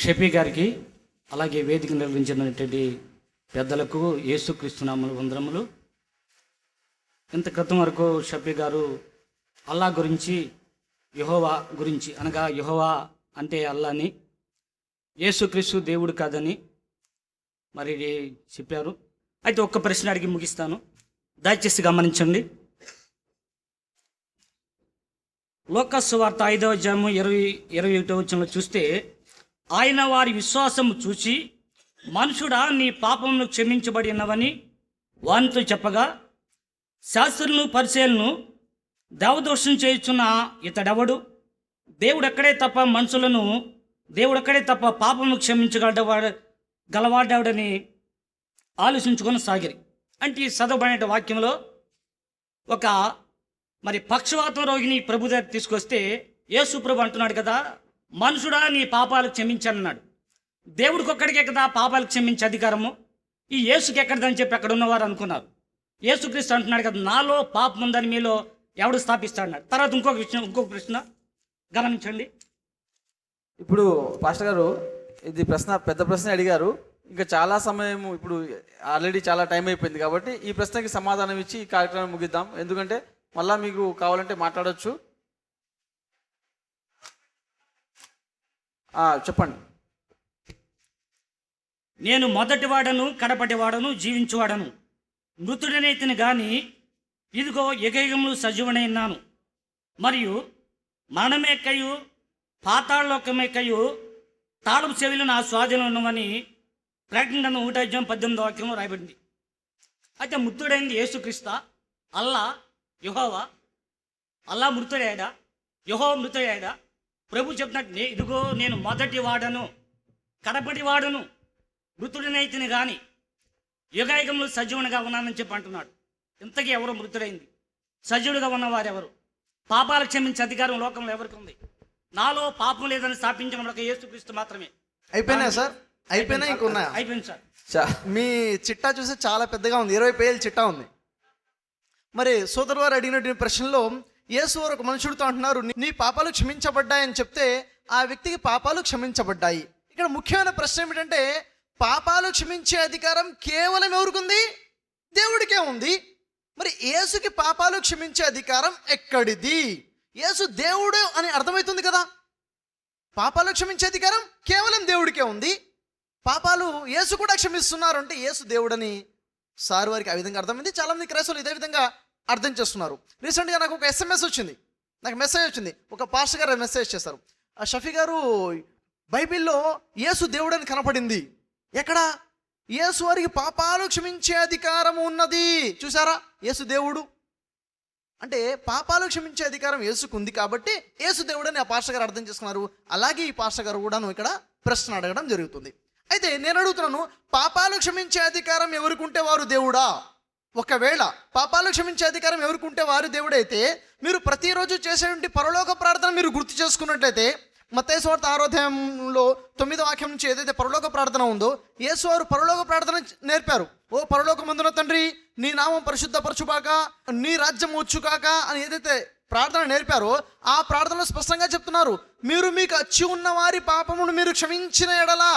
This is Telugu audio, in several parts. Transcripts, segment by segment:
షఫీ గారికి అలాగే వేదిక నిర్వహించినటువంటి పెద్దలకు యేసుక్రీస్తునామలు వందరములు ఇంత క్రితం వరకు షఫీ గారు అల్లా గురించి యహోవా గురించి అనగా యహోవా అంటే అల్లాని యేసుక్రీస్తు దేవుడు కాదని మరి చెప్పారు. అయితే ఒక్క ప్రశ్న అడిగి ముగిస్తాను. దయచేసి గమనించండి. లోకస్ వార్త ఐదవ జాము ఇరవై ఇరవై ఒకటో వచ్చిన చూస్తే ఆయన వారి విశ్వాసము చూసి మనుషుడా నీ పాపమును క్షమించబడి ఉన్నవని వానితో చెప్పగా శాస్త్రులను పరిశీలను దేవదోషం చేయుచున్న ఇతడెవడు? దేవుడెక్కడే తప్ప మనుషులను దేవుడెక్కడే తప్ప పాపము క్షమించగలవాడు గలవాడేవాడని ఆలోచించుకొని సాగిరి. అంటే ఈ చదవబడిన వాక్యంలో ఒక మరి పక్షవాతం రోగిని ప్రభు దగ్గర తీసుకొస్తే యేసు ప్రభు అంటున్నాడు కదా మనుషుడా నీ పాపాలు క్షమించన్నాడు దేవుడికి ఒక్కడికే కదా పాపాలు క్షమించే అధికారము? ఈ యేసుకి ఎక్కడిదని చెప్పి అక్కడ ఉన్నవారు అనుకున్నారు. యేసుక్రీస్తు అంటున్నాడు కదా నాలో పాపం ఉందని మీలో ఎవడు స్థాపిస్తాడన్నాడు. తర్వాత ఇంకొక విషయం ఇంకొక ప్రశ్న. గమనించండి. ఇప్పుడు పాస్టర్ గారు ఇది ప్రశ్న పెద్ద ప్రశ్న అడిగారు. ఇంకా చాలా సమయం ఇప్పుడు ఆల్రెడీ చాలా టైం అయిపోయింది కాబట్టి ఈ ప్రశ్నకి సమాధానం ఇచ్చి ఈ కార్యక్రమం ముగిద్దాం. ఎందుకంటే మళ్ళా మీకు కావాలంటే మాట్లాడొచ్చు. చెప్పండి. నేను మొదటివాడను కడపటివాడను జీవించువాడను మృతుడనైతిని గాని ఇదిగో యుగయుగములు సజీవనైనాను మరియు మరణమేకయు పాతాళలోకమేకయు తాళపు చెవిలు నా స్వాధీనం ఉన్నవని ప్రకటన ఊటాజ్యం పద్దెనిమిది వాక్యంలో రాయబడింది. అయితే మృతుడైంది యేసుక్రీస్తా. అల్లా యుహోవా. అల్లా మృతుడేడా యుహో మృతుడేడా ప్రభు చెప్పినట్టు "నే- ఇదిగో నేను మొదటి వాడను కడపటి వాడను మృతుడినైతిని గాని యుగాయుగంలో సజీవునిగా ఉన్నానని చెప్పి అంటున్నాడు. ఇంతకీ ఎవరు మృతుడైంది? సజీవుడిగా ఉన్నవారు ఎవరు పాపాలు క్షమించే అధికారం లోకంలో ఎవరికి ఉంది? నాలో పాపం లేదని స్థాపించిన ఒక యేసుక్రీస్తు మాత్రమే. అయిపోయినాయి సార్? అయిపోయినా ఇంకున్నాయా అయిపోయింది సార్. మీ చిట్టా చూస్తే చాలా పెద్దగా ఉంది. ఇరవై పేజీల చిట్టా ఉంది. మరి సోదరు వారు అడిగినటువంటి ప్రశ్నలో యేసు ఒక మనుషుడితో అంటున్నారు "నీ- పాపాలు క్షమించబడ్డాయని చెప్తే ఆ వ్యక్తికి పాపాలు క్షమించబడ్డాయి. ఇక్కడ ముఖ్యమైన ప్రశ్న ఏమిటంటే పాపాలు క్షమించే అధికారం కేవలం ఎవరికుంది? దేవుడికే ఉంది. మరి యేసుకి పాపాలు క్షమించే అధికారం ఎక్కడిది? యేసు దేవుడు అని అర్థమవుతుంది కదా. పాపాలు క్షమించే అధికారం కేవలం దేవుడికే ఉంది. పాపాలు యేసు కూడా క్షమిస్తున్నారు అంటే యేసు దేవుడని సార్ వారికి ఆ విధంగా అర్థమైంది. చాలామంది క్రైస్తవులు ఇదే విధంగా అర్థం చేస్తున్నారు. రీసెంట్గా నాకు ఒక ఎస్ఎంఎస్ వచ్చింది. నాకు మెసేజ్ వచ్చింది. ఒక పాస్టర్ గారు మెసేజ్ చేశారు. ఆ షఫీ గారు బైబిల్లో యేసు దేవుడని కనపడింది. ఎక్కడ? యేసు వారికి పాపాలు క్షమించే అధికారం ఉన్నది. చూసారా యేసు దేవుడు. అంటే పాపాలు క్షమించే అధికారం యేసుకు ఉంది కాబట్టి యేసు దేవుడని ఆ పాస్టర్ గారు అర్థం చేసుకున్నారు. అలాగే ఈ పాస్టర్ గారు కూడాను ఇక్కడ ప్రశ్న అడగడం జరుగుతుంది. అయితే నేను అడుగుతున్నాను పాపాలు క్షమించే అధికారం ఎవరికి ఉంటే వారు దేవుడా? ఒకవేళ పాపాలు క్షమించే అధికారం ఎవరుకుంటే వారు దేవుడైతే మీరు ప్రతిరోజు చేసేటువంటి పరలోక ప్రార్థన మీరు గుర్తు చేసుకున్నట్లయితే మతేశ్వార్త ఆరోధ్యంలో తొమ్మిదో వాక్యం నుంచి ఏదైతే పరలోక ప్రార్థన ఉందో యేసు వారు పరలోక ప్రార్థన నేర్పారు. ఓ పరలోక మందున తండ్రి నీ నామం పరిశుద్ధపరచుగాక నీ రాజ్యం వచ్చుకాక అని ఏదైతే ప్రార్థన నేర్పారో ఆ ప్రార్థనలో స్పష్టంగా చెప్తున్నారు. మీరు మీకు అచ్చి ఉన్న వారి పాపమును మీరు క్షమించిన ఎడలా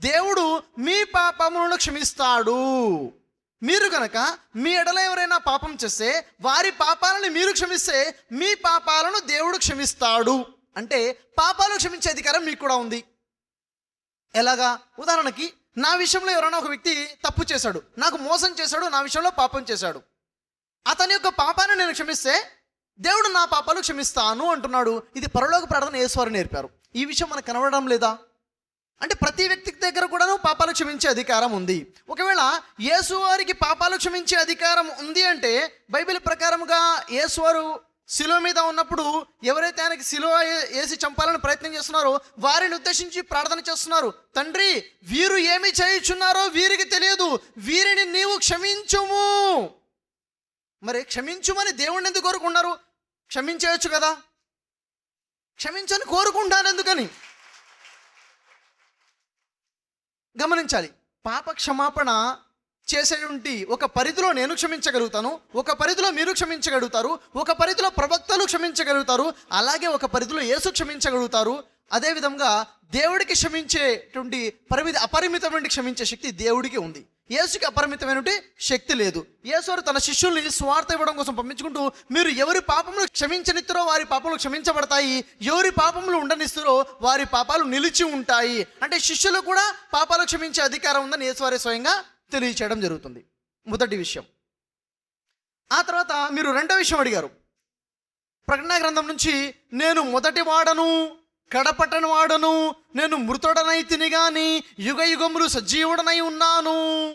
దేవుడు మీ పాపములను క్షమిస్తాడు. మీరు కనుక మీ ఎడల ఎవరైనా పాపం చేస్తే వారి పాపాలను మీరు క్షమిస్తే మీ పాపాలను దేవుడు క్షమిస్తాడు. అంటే పాపాలు క్షమించే అధికారం మీకు కూడా ఉంది. ఎలాగా? ఉదాహరణకి నా విషయంలో ఎవరైనా ఒక వ్యక్తి తప్పు చేశాడు నాకు మోసం చేశాడు నా విషయంలో పాపం చేశాడు. అతని యొక్క పాపాన్ని నేను క్షమిస్తే దేవుడు నా పాపాలు క్షమిస్తాను అంటున్నాడు. ఇది పరలోక ప్రార్థన యేసువారు నేర్పారు. ఈ విషయం మనకు కనబడడం లేదా? అంటే ప్రతి వ్యక్తి పాపాలు క్షమించే అధికారం ఉంది. ఒకవేళ యేసువారికి పాపాలు క్షమించే అధికారం ఉంది అంటే బైబిల్ ప్రకారముగా యేసువారు శిలువ మీద ఉన్నప్పుడు ఎవరైతే ఆయనకి శిలువ వేసి చంపాలని ప్రయత్నం చేస్తున్నారో వారిని ఉద్దేశించి ప్రార్థన చేస్తున్నారు. తండ్రి వీరు ఏమి చేయుచున్నారో వీరికి తెలియదు. వీరిని నీవు క్షమించుము. మరి క్షమించుమని దేవుణ్ణి ఎందుకు కోరుకున్నారు క్షమించవచ్చు కదా. క్షమించని కోరుకుంటాను ఎందుకని? గమనించాలి. పాప క్షమాపణ చేసేటువంటి ఒక పరిధిలో నేను క్షమించగలుగుతాను ఒక పరిధిలో మీరు క్షమించగలుగుతారు ఒక పరిధిలో ప్రవక్తలు క్షమించగలుగుతారు అలాగే ఒక పరిధిలో యేసు క్షమించగలుగుతారు. అదేవిధంగా దేవుడికి క్షమించేటువంటి పరిమితి అపరిమితమైన క్షమించే శక్తి దేవుడికి ఉంది. యేసుకి అపరిమితమైనటువంటి శక్తి లేదు. యేసువారు తన శిష్యుల్ని స్వార్థ ఇవ్వడం కోసం పంపించుకుంటూ మీరు ఎవరి పాపములు క్షమించనిస్తారో వారి పాపములు క్షమించబడతాయి. ఎవరి పాపములు ఉండనిస్తారో వారి పాపాలు నిలిచి ఉంటాయి. అంటే శిష్యులు కూడా పాపాలు క్షమించే అధికారం ఉందని యేసువారి స్వయంగా తెలియచేయడం జరుగుతుంది. మొదటి విషయం. ఆ తర్వాత మీరు రెండో విషయం అడిగారు. ప్రకటన గ్రంథం నుంచి నేను మొదటి వాడను. కడపటను వాడను. నేను మృతుడనై తిని గాని యుగ యుగములు సజీవుడనై ఉన్నాను.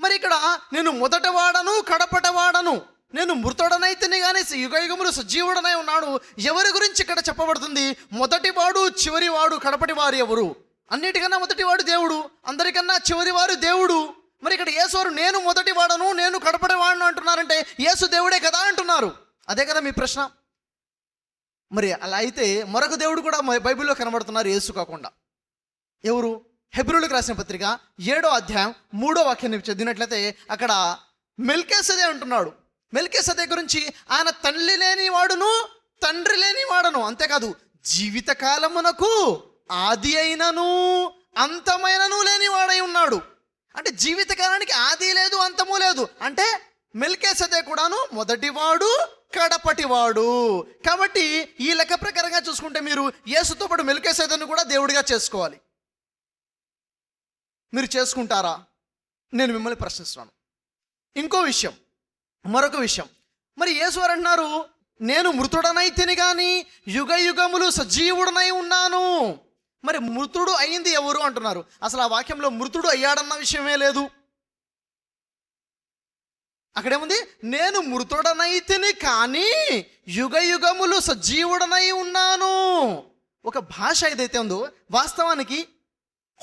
మరి ఇక్కడ నేను మొదట వాడను కడపట వాడను. నేను మృతుడనై తిని గాని యుగ సజీవుడనై ఉన్నాడు. ఎవరి గురించి ఇక్కడ చెప్పబడుతుంది? మొదటి వాడు చివరి వాడు కడపటి వారు ఎవరు? అన్నిటికన్నా మొదటి వాడు దేవుడు. అందరికన్నా చివరివారు దేవుడు. మరి ఇక్కడ యేసువారు నేను మొదటి వాడను నేను కడపటి వాడను అంటున్నారంటే యేసు దేవుడే కదా అంటున్నారు. అదే కదా మీ ప్రశ్న? మరి అలా అయితే మరొక దేవుడు కూడా బైబిల్లో కనబడుతున్నారు యేసు కాకుండా. ఎవరు? హెబ్రులకు రాసిన పత్రిక ఏడో అధ్యాయం మూడో వాక్యాన్ని చదివినట్లయితే అక్కడ మెల్కేసదే అంటున్నాడు. మెల్కేసదే గురించి ఆయన తండ్రి లేని వాడును తండ్రి లేని వాడను. అంతేకాదు జీవితకాలమునకు ఆది అయినను అంతమైనను లేని వాడై ఉన్నాడు. అంటే జీవితకాలానికి ఆది లేదు అంతము లేదు. అంటే మెల్కేసదే కూడాను మొదటివాడు కడపటివాడు. కాబట్టి ఈ లెక్క ప్రకారంగా చూసుకుంటే మీరు యేసుతో పాటు మెల్కేసేదను కూడా దేవుడిగా చేసుకోవాలి. మీరు చేసుకుంటారా? నేను మిమ్మల్ని ప్రశ్నిస్తున్నాను. ఇంకో విషయం మరొక విషయం. మరి యేసువారు అంటున్నారు నేను మృతుడనైతిని కానీ యుగ యుగములు సజీవుడనై ఉన్నాను. మరి మృతుడు అయింది ఎవరు అంటున్నారు? అసలు ఆ వాక్యంలో మృతుడు అయ్యాడన్న విషయమే లేదు. అక్కడేముంది? నేను మృతుడనైతిని కానీ యుగ యుగములు సజీవుడనై ఉన్నాను. ఒక భాష ఏదైతే ఉందో వాస్తవానికి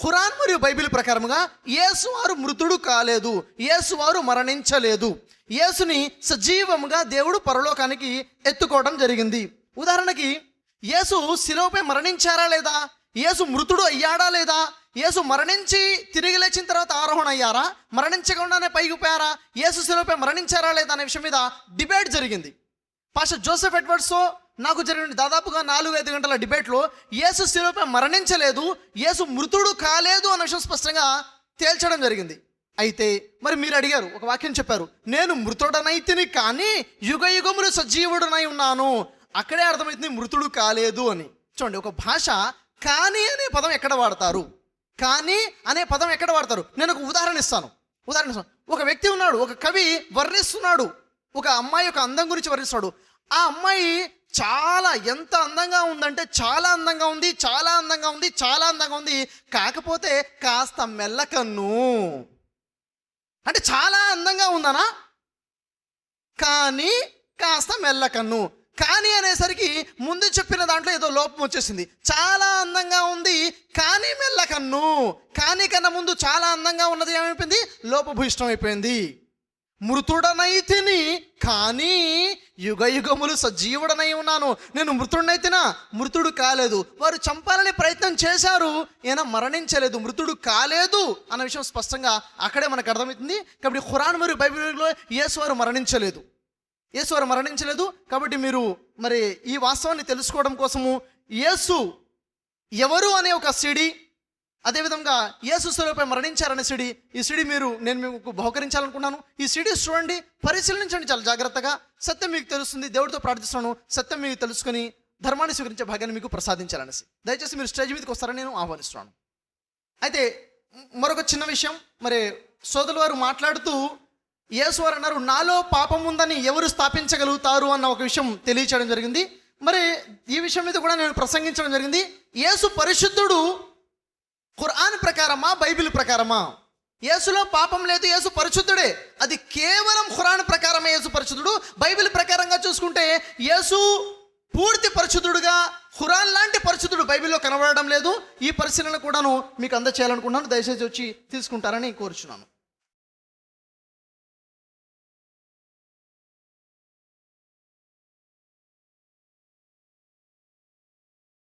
ఖురాన్ మరియు బైబిల్ ప్రకారముగా యేసువారు మృతుడు కాలేదు యేసువారు మరణించలేదు. యేసుని సజీవముగా దేవుడు పరలోకానికి ఎత్తుకోవడం జరిగింది. ఉదాహరణకి యేసు శిలోపై మరణించారా లేదా? యేసు మృతుడు అయ్యాడా లేదా? యేసు మరణించి తిరిగి లేచిన తర్వాత ఆరోహణ అయ్యారా మరణించకుండానే పైకి పోయారా యేసు శిలువపై మరణించారా లేదా అనే విషయం మీద డిబేట్ జరిగింది. పాస్టర్ జోసెఫ్ ఎడ్వర్డ్స్తో నాకు జరిగిన దాదాపుగా నాలుగు ఐదు గంటల డిబేట్లో యేసు శిలువపై మరణించలేదు యేసు మృతుడు కాలేదు అన్న విషయం స్పష్టంగా తేల్చడం జరిగింది. అయితే మరి మీరు అడిగారు ఒక వాక్యం చెప్పారు నేను మృతుడనైతిని కానీ యుగ యుగములు సజీవుడనై ఉన్నాను అక్కడే అర్థమవుతుంది మృతుడు కాలేదు అని. చూడండి ఒక భాష కానీ అనే పదం ఎక్కడ వాడతారు? కానీ అనే పదం ఎక్కడ వాడతారు? నేను ఒక ఉదాహరణ ఇస్తాను. ఉదాహరణ ఇస్తాను. ఒక వ్యక్తి ఉన్నాడు ఒక కవి వర్ణిస్తున్నాడు ఒక అమ్మాయి ఒక అందం గురించి వర్ణిస్తున్నాడు. ఆ అమ్మాయి చాలా ఎంత అందంగా ఉందంటే చాలా అందంగా ఉంది చాలా అందంగా ఉంది చాలా అందంగా ఉంది. కాకపోతే కాస్త మెల్లకన్ను అంటే చాలా అందంగా ఉందనా? కానీ కాస్త మెల్లకన్ను కానీ అనేసరికి ముందు చెప్పిన దాంట్లో ఏదో లోపం వచ్చేసింది. చాలా అందంగా ఉంది కానీ మెల్లకన్ను కానీ కన్నా ముందు చాలా అందంగా ఉన్నది ఏమైపోయింది? లోపభూయిష్టం అయిపోయింది మృతుడనైతిని కానీ యుగ యుగములు సజీవుడనై ఉన్నాను. నేను మృతుడనైతినా? మృతుడు కాలేదు. వారు చంపాలని ప్రయత్నం చేశారు ఈయన మరణించలేదు. మృతుడు కాలేదు అన్న విషయం స్పష్టంగా అక్కడే మనకు అర్థమవుతుంది. కాబట్టి ఖురాన్ మరియు బైబిల్లో యేసు వారు మరణించలేదు. యేసు వారు మరణించలేదు కాబట్టి మీరు మరి ఈ వాస్తవాన్ని తెలుసుకోవడం కోసము యేసు ఎవరు అనే ఒక సిడి అదేవిధంగా యేసు శిలువపై మరణించారనే సిడి ఈ సిడి మీరు నేను మీకు బహుకరించాలనుకున్నాను. ఈ సిడి చూడండి పరిశీలించండి చాలా జాగ్రత్తగా. సత్యం మీకు తెలుస్తుంది దేవుడితో ప్రార్థిస్తున్నాను సత్యం మీకు తెలుసుకుని ధర్మాన్ని స్వీకరించే భాగ్యాన్ని మీకు ప్రసాదించాలనేసి. దయచేసి మీరు స్టేజ్ మీదకి వస్తారని నేను ఆహ్వానిస్తున్నాను. అయితే మరొక చిన్న విషయం మరి సోదరుల వారు మాట్లాడుతూ యేసువారు అన్నారు నాలో పాపం ఉందని ఎవరు స్థాపించగలుగుతారు? అన్న ఒక విషయం తెలియచేయడం జరిగింది. మరి ఈ విషయం మీద కూడా నేను ప్రసంగించడం జరిగింది. యేసు పరిశుద్ధుడు ఖురాన్ ప్రకారమా బైబిల్ ప్రకారమా? యేసులో పాపం లేదు యేసు పరిశుద్ధుడే. అది కేవలం ఖురాన్ ప్రకారమే యేసు పరిశుద్ధుడు. బైబిల్ ప్రకారంగా చూసుకుంటే యేసు పూర్తి పరిశుద్ధుడుగా ఖురాన్ లాంటి పరిశుద్ధుడు బైబిల్లో కనబడడం లేదు. ఈ పరిశీలన కూడాను మీకు అందచేయాలనుకున్నాను దయచేసి వచ్చి తీసుకుంటారని కోరుచున్నాను.